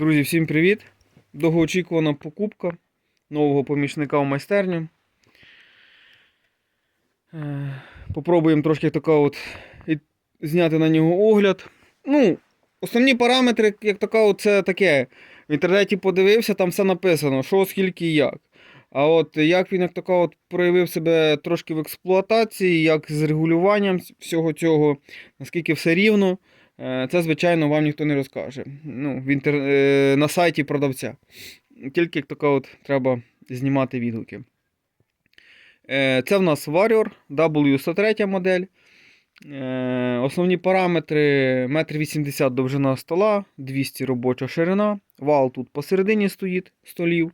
Друзі, всім привіт! Довгоочікувана покупка нового помічника в майстерню. Е, Попробуємо трошки така от зняти на нього огляд. Ну, основні параметри, як така, от це таке. В інтернеті подивився, там все написано, що, скільки і як. А от як він як така от проявив себе трошки в експлуатації, як з регулюванням всього цього, наскільки все рівно. Е, Це, звичайно, вам ніхто не розкаже. Ну, в інтер... е, На сайті продавця. Тільки така от треба знімати відгуки. Е, Це в нас Warrior W103 модель. Основні параметри 1,80 м довжина стола, 200 робоча ширина. Вал тут посередині стоїть столів.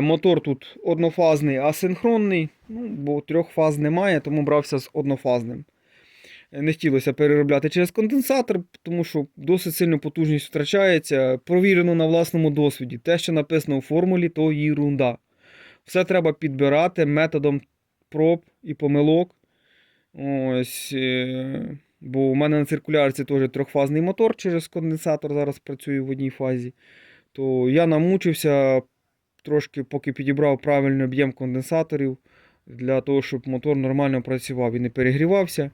Мотор тут однофазний, асинхронний, ну, бо трьох фаз немає, тому брався з однофазним. Не хотілося переробляти через конденсатор, тому що досить сильно потужність втрачається. Провірено на власному досвіді. Те, що написано у формулі, то ерунда. Все треба підбирати методом проб і помилок. Ось, е, бо у мене на циркулярці теж трьохфазний мотор через конденсатор зараз працює в одній фазі. То я намучився трошки, поки підібрав правильний об'єм конденсаторів для того, щоб мотор нормально працював і не перегрівався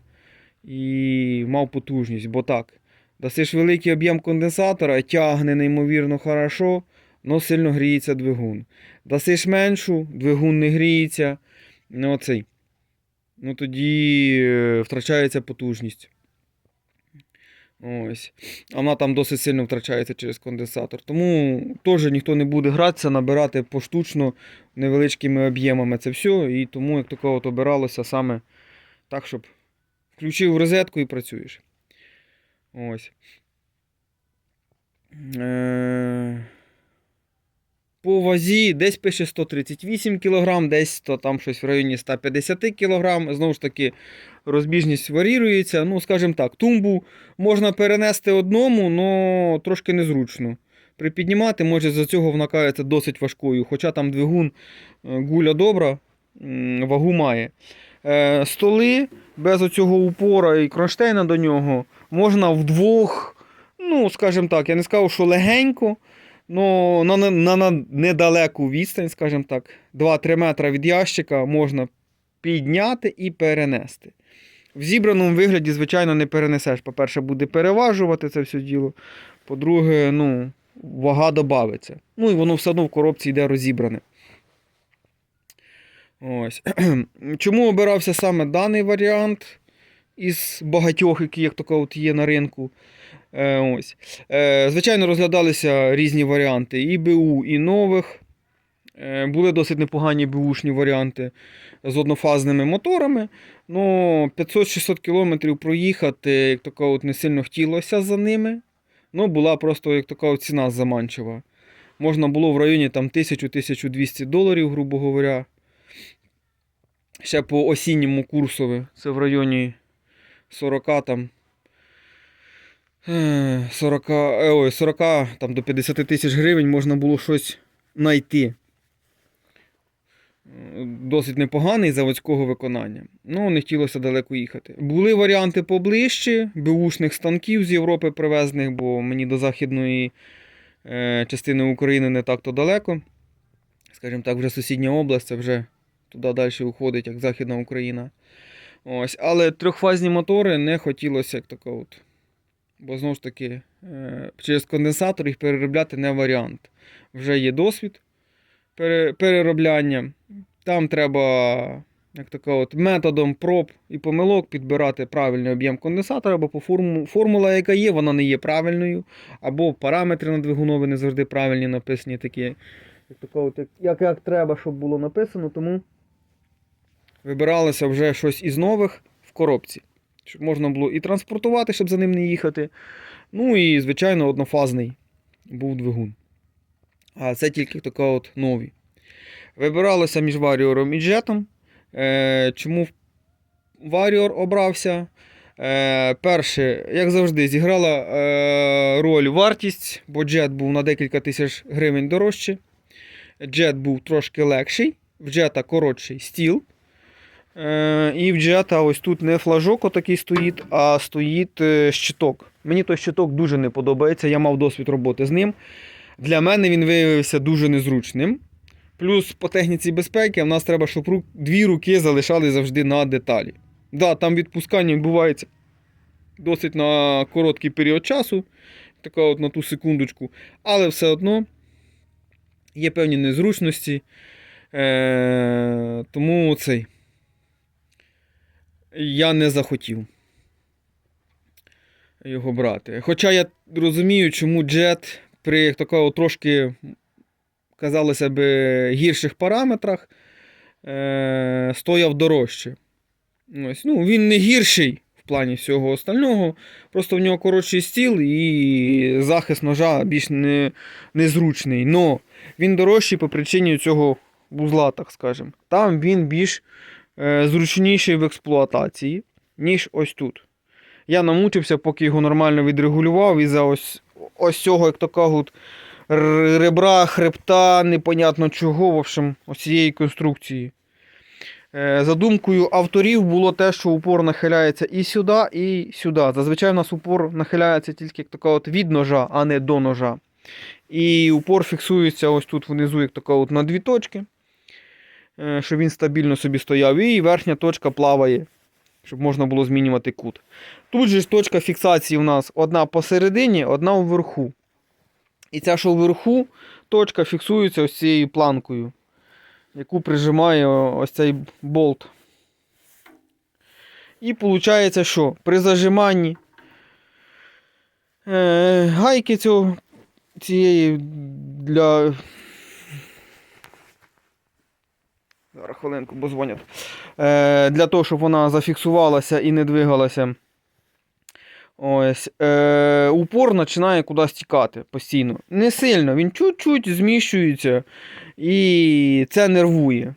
і мав потужність. Бо так, дасиш великий об'єм конденсатора, тягне неймовірно хорошо, але сильно гріється двигун. Дасиш меншу, двигун не гріється. Ну, оцей. Ну тоді е, втрачається потужність. Ось. Вона там досить сильно втрачається через конденсатор. Тому теж ніхто не буде гратися, набирати поштучно невеличкими об'ємами це все. І тому як таке от обиралося саме так, щоб включив розетку і працюєш. Ось. Е... По вазі десь пише 138 кг, десь то там щось в районі 150 кг. Знову ж таки, розбіжність варірується. Ну, скажімо так, тумбу можна перенести одному, але трошки незручно. Припіднімати, може, за цього вона кається досить важкою. Хоча там двигун е, гуля добра, вагу має. Е, Столи без оцього упора і кронштейна до нього можна вдвох, ну, скажімо так, я не скажу, що легенько. Ну, на, на, на, недалеку відстань, скажімо так, 2-3 метри від ящика можна підняти і перенести. В зібраному вигляді, звичайно, не перенесеш. По-перше, буде переважувати це все діло. По-друге, ну, вага додається. Ну і воно все одно в коробці йде розібране. Ось. Чому обирався саме даний варіант із багатьох, які як тако от є на ринку? Е, ось. Е, звичайно, розглядалися різні варіанти і БУ, і нових. Е, були досить непогані БУшні варіанти з однофазними моторами. Ну, 500-600 км проїхати, як така от не сильно хотілося за ними. Ну, була просто як така от ціна заманчива. Можна було в районі там 1000-1200 доларів, грубо говоря. Ще по осінньому курсові. Це в районі 40 там. е, 40, е, ой, 40 там, до 50 тисяч гривень можна було щось знайти. Досить непоганий заводського виконання. Ну, не хотілося далеко їхати. Були варіанти поближче, беушних станків з Європи привезених, бо мені до західної е, частини України не так-то далеко. Скажімо так, вже сусідня область, це вже туди далі уходить, як Західна Україна. Ось. Але трьохфазні мотори не хотілося як тако от. Бо знову ж таки, е, через конденсатор їх переробляти не варіант. Вже є досвід переробляння. Там треба як тако от, методом проб і помилок підбирати правильний об'єм конденсатора, бо по форму, формула, яка є, вона не є правильною, або параметри на двигунові не завжди правильні написані такі, як, як, як треба, щоб було написано, тому вибиралося вже щось із нових в коробці. Щоб можна було і транспортувати, щоб за ним не їхати. Ну і, звичайно, однофазний був двигун. А це тільки така от нові. Вибиралося між Warrior і Jetом. Е, чому Warrior обрався? Е, перше, як завжди, зіграла е, роль вартість, бо Jet був на декілька тисяч гривень дорожче. Jet був трошки легший, в Jetta коротший стіл. Е, і в джета ось тут не флажок отакий стоїть, а стоїть е, щиток. Мені той щиток дуже не подобається, я мав досвід роботи з ним. Для мене він виявився дуже незручним. Плюс по техніці безпеки в нас треба, щоб рук, дві руки залишали завжди на деталі. Да, там відпускання відбувається досить на короткий період часу, така от на ту секундочку, але все одно є певні незручності. Е, тому цей. Я не захотів його брати. Хоча я розумію, чому джет при такого трошки, казалося б, гірших параметрах е, стояв дорожче. Ось, ну, він не гірший в плані всього остального. Просто в нього коротший стіл і захист ножа більш не, незручний. Но він дорожчий по причині цього вузла, так скажемо. Там він більш зручніший в експлуатації, ніж ось тут. Я намучився, поки його нормально відрегулював, і за ось, ось цього, як то кажуть, ребра, хребта, непонятно чого, в общем, ось цієї конструкції. Е, Задумкою авторів було те, що упор нахиляється і сюди, і сюди. Зазвичай у нас упор нахиляється тільки як така от від ножа, а не до ножа. І упор фіксується ось тут внизу, як така от на дві точки, е, щоб він стабільно собі стояв. І верхня точка плаває, щоб можна було змінювати кут. Тут же ж точка фіксації у нас одна посередині, одна вверху. І ця, що вверху, точка фіксується ось цією планкою, яку прижимає ось цей болт. І виходить, що при зажиманні е, гайки цього, цієї для. Зараз хвилинку, бо дзвонять. Е, для того, щоб вона зафіксувалася і не двигалася. Ось, е, упор починає кудись тікати постійно. Не сильно, він чуть-чуть зміщується і це нервує.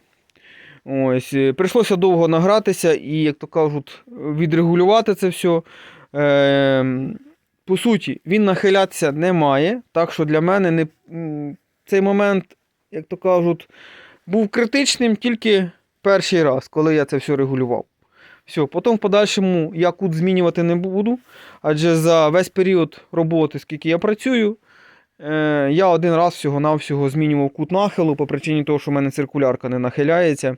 Ось, е, прийшлося довго награтися і, як то кажуть, відрегулювати це все. Е, по суті, він нахилятися не має, так що для мене не, цей момент, як то кажуть, був критичним тільки перший раз, коли я це все регулював. Все, потім в подальшому я кут змінювати не буду, адже за весь період роботи, скільки я працюю, е, я один раз всього-навсього змінював кут нахилу по причині того, що в мене циркулярка не нахиляється.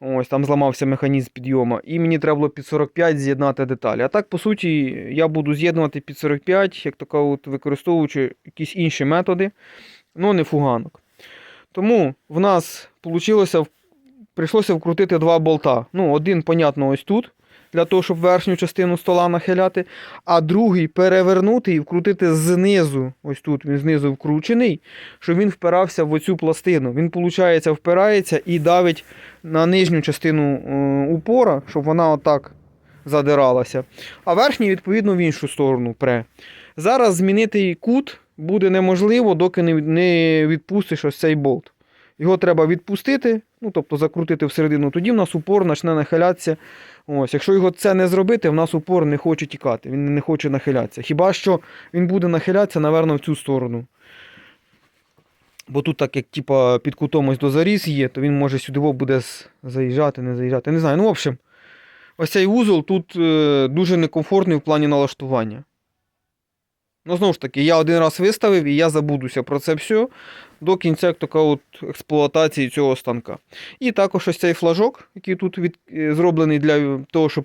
Ось там зламався механізм підйому, і мені треба було під 45 з'єднати деталі. А так, по суті, я буду з'єднувати під 45, як така, от, використовуючи якісь інші методи, ну не фуганок. Тому в нас получилося, прийшлося вкрутити два болта. Ну, один, понятно, ось тут, для того, щоб верхню частину стола нахиляти, а другий перевернути і вкрутити знизу, ось тут він знизу вкручений, щоб він впирався в оцю пластину. Він, виходить, впирається і давить на нижню частину е, упора, щоб вона отак задиралася. А верхній, відповідно, в іншу сторону пре. Зараз змінити кут буде неможливо, доки не відпустиш ось цей болт. Його треба відпустити, ну тобто закрутити всередину, тоді в нас упор почне нахилятися. Ось, якщо його це не зробити, в нас упор не хоче тікати, він не хоче нахилятися. Хіба що він буде нахилятися, напевно, в цю сторону. Бо тут, так як типа, під кутом ось до заріз є, то він може сюди буде заїжджати, не заїжджати. Не знаю. Ну, в общем, ось цей вузол тут е, дуже некомфортний в плані налаштування. Ну, знову ж таки, я один раз виставив і я забудуся про це все до кінця як така от експлуатації цього станка. І також ось цей флажок, який тут від, е, зроблений для того, щоб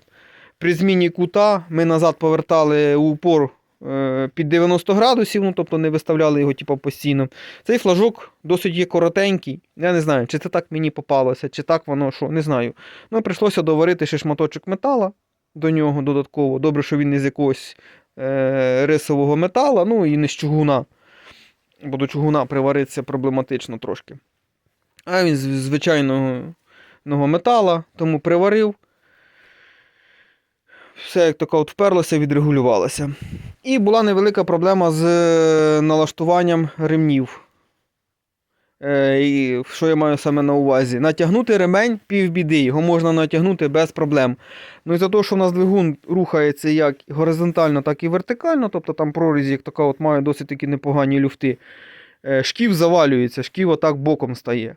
при зміні кута ми назад повертали упор е, під 90 градусів, ну тобто не виставляли його типу, постійно. Цей флажок досить є коротенький. Я не знаю, чи це так мені попалося, чи так воно що, не знаю. Ну, прийшлося доварити ще шматочок метала до нього додатково. Добре, що він не з якогось е, рисового метала, ну і не з чугуна. Бо до чугуна привариться проблематично трошки. А він з звичайного метала, тому приварив. Все як таке от вперлося, відрегулювалося. І була невелика проблема з е, налаштуванням ремнів. Е, і що я маю саме на увазі? Натягнути ремень півбіди, його можна натягнути без проблем. Ну і за те, що у нас двигун рухається як горизонтально, так і вертикально, тобто там прорізі, як така от має досить такі непогані люфти. е, Шків завалюється, шків отак боком стає.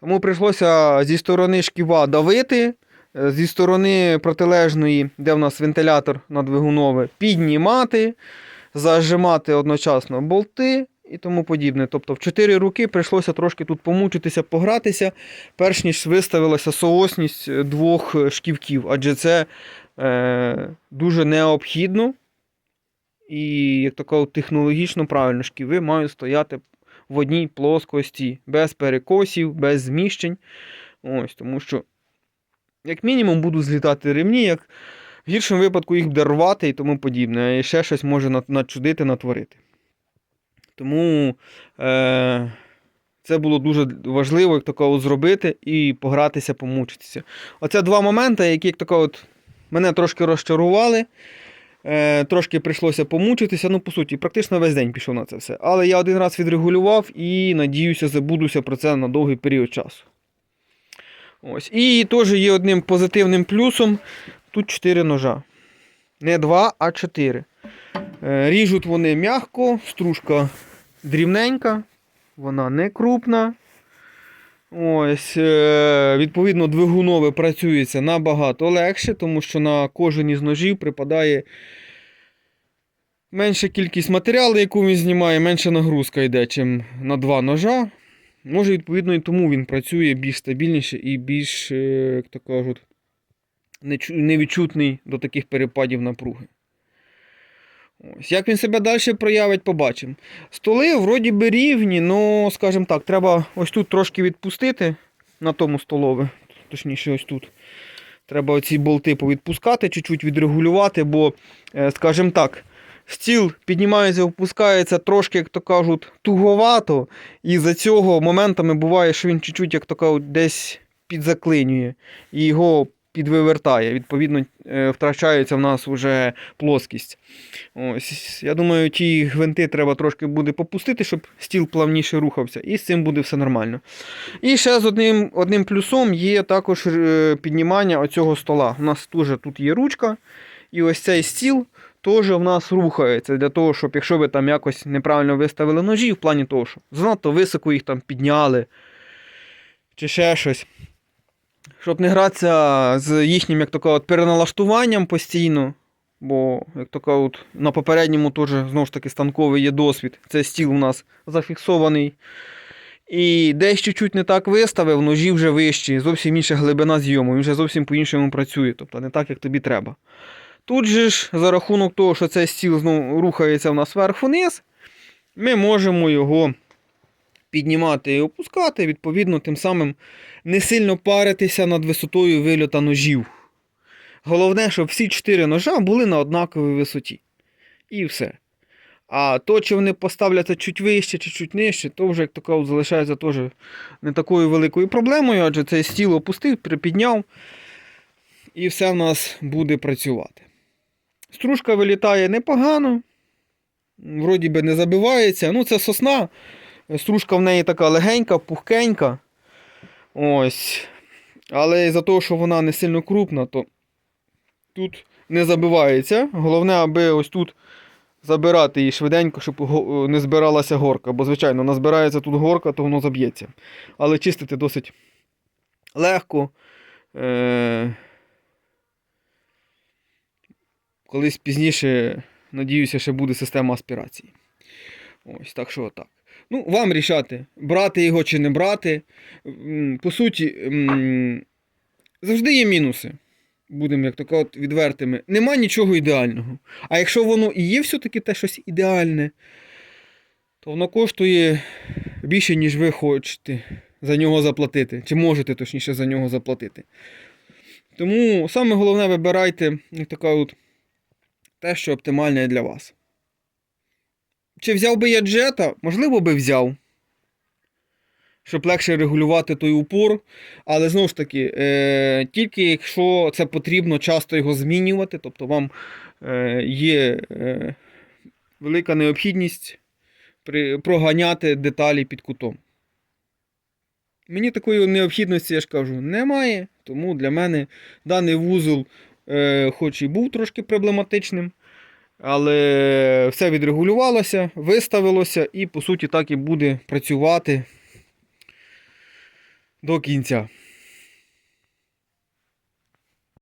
Тому прийшлося зі сторони шківа давити, е, зі сторони протилежної, де в нас вентилятор на двигунове, піднімати, зажимати одночасно болти і тому подібне. Тобто в чотири руки прийшлося трошки тут помучитися, погратися, перш ніж виставилася соосність е, двох е, шківків, адже це е, дуже необхідно. І як тако технологічно правильно шківи мають стояти в одній плоскості, без перекосів, без зміщень. Ось, тому що, як мінімум, будуть злітати ремні, як в гіршому випадку їх буде рвати і тому подібне. І ще щось може над- надчудити, натворити. Тому е, це було дуже важливо як такого зробити і погратися, помучитися. Оце два моменти, які як тако от мене трошки розчарували. Е, трошки прийшлося помучитися. Ну, по суті, практично весь день пішов на це все. Але я один раз відрегулював і надіюся, забудуся про це на довгий період часу. Ось. І теж є одним позитивним плюсом. Тут 4 ножа. Не 2, а 4. Е, ріжуть вони м'яко, стружка дрібненька, вона не крупна. Ось, е, відповідно, двигунове працюється набагато легше, тому що на кожен із ножів припадає менша кількість матеріалу, яку він знімає, менша нагрузка йде, чим на два ножа. Може, відповідно, і тому він працює більш стабільніше і більш, е, як то кажуть, невідчутний до таких перепадів напруги. Ось. Як він себе далі проявить, побачимо. Столи вроді би рівні, але, скажімо так, треба ось тут трошки відпустити на тому столове. Точніше, ось тут. Треба оці болти повідпускати, чуть-чуть відрегулювати, бо, е, скажімо так, стіл піднімається, опускається трошки, як то кажуть, туговато. І за цього моментами буває, що він чуть-чуть, як то кажуть, десь підзаклинює. І його підвивертає. Відповідно, е, втрачається в нас вже плоскість. Ось, я думаю, ті гвинти треба трошки буде попустити, щоб стіл плавніше рухався, і з цим буде все нормально. І ще з одним, одним плюсом є також е, піднімання оцього стола. У нас теж тут є ручка, і ось цей стіл теж в нас рухається для того, щоб якщо ви там якось неправильно виставили ножі, в плані того, що занадто високо їх там підняли, чи ще щось. Щоб не гратися з їхнім, як тако, от переналаштуванням постійно. Бо, як то кажуть, на попередньому теж знову ж таки станковий є досвід. Це стіл у нас зафіксований. І десь чуть-чуть не так виставив, ножі вже вищі, зовсім інша глибина зйому, він вже зовсім по-іншому працює, тобто не так, як тобі треба. Тут же ж, за рахунок того, що цей стіл знову рухається в нас вверх-вниз, ми можемо його піднімати і опускати, відповідно, тим самим не сильно паритися над висотою вильота ножів. Головне, щоб всі чотири ножа були на однаковій висоті. І все. А то, чи вони поставляться чуть вище чи чуть нижче, то вже, як така, залишається теж не такою великою проблемою, адже цей стіл опустив, припідняв, і все в нас буде працювати. Стружка вилітає непогано, вроді би не забивається. Ну, це сосна. Стружка в неї така легенька, пухкенька. Ось. Але за того, що вона не сильно крупна, то тут не забивається. Головне, аби ось тут забирати її швиденько, щоб не збиралася горка. Бо, звичайно, назбирається тут горка, то воно заб'ється. Але чистити досить легко. Е- Колись пізніше, надіюся, ще буде система аспірації. Ось, так що отак. Ну, вам рішати, брати його чи не брати. По суті, завжди є мінуси. Будемо як тако відвертими. Нема нічого ідеального. А якщо воно і є все-таки те щось ідеальне, то воно коштує більше, ніж ви хочете за нього заплатити. Чи можете точніше за нього заплатити. Тому саме головне вибирайте як от, те, що оптимальне для вас. Чи взяв би я джета? Можливо би взяв. Щоб легше регулювати той упор. Але знову ж таки, е, тільки якщо це потрібно часто його змінювати, тобто вам е, є е, велика необхідність при, проганяти деталі під кутом. Мені такої необхідності, я ж кажу, немає. Тому для мене даний вузол, е, хоч і був трошки проблематичним, але все відрегулювалося, виставилося і, по суті, так і буде працювати до кінця.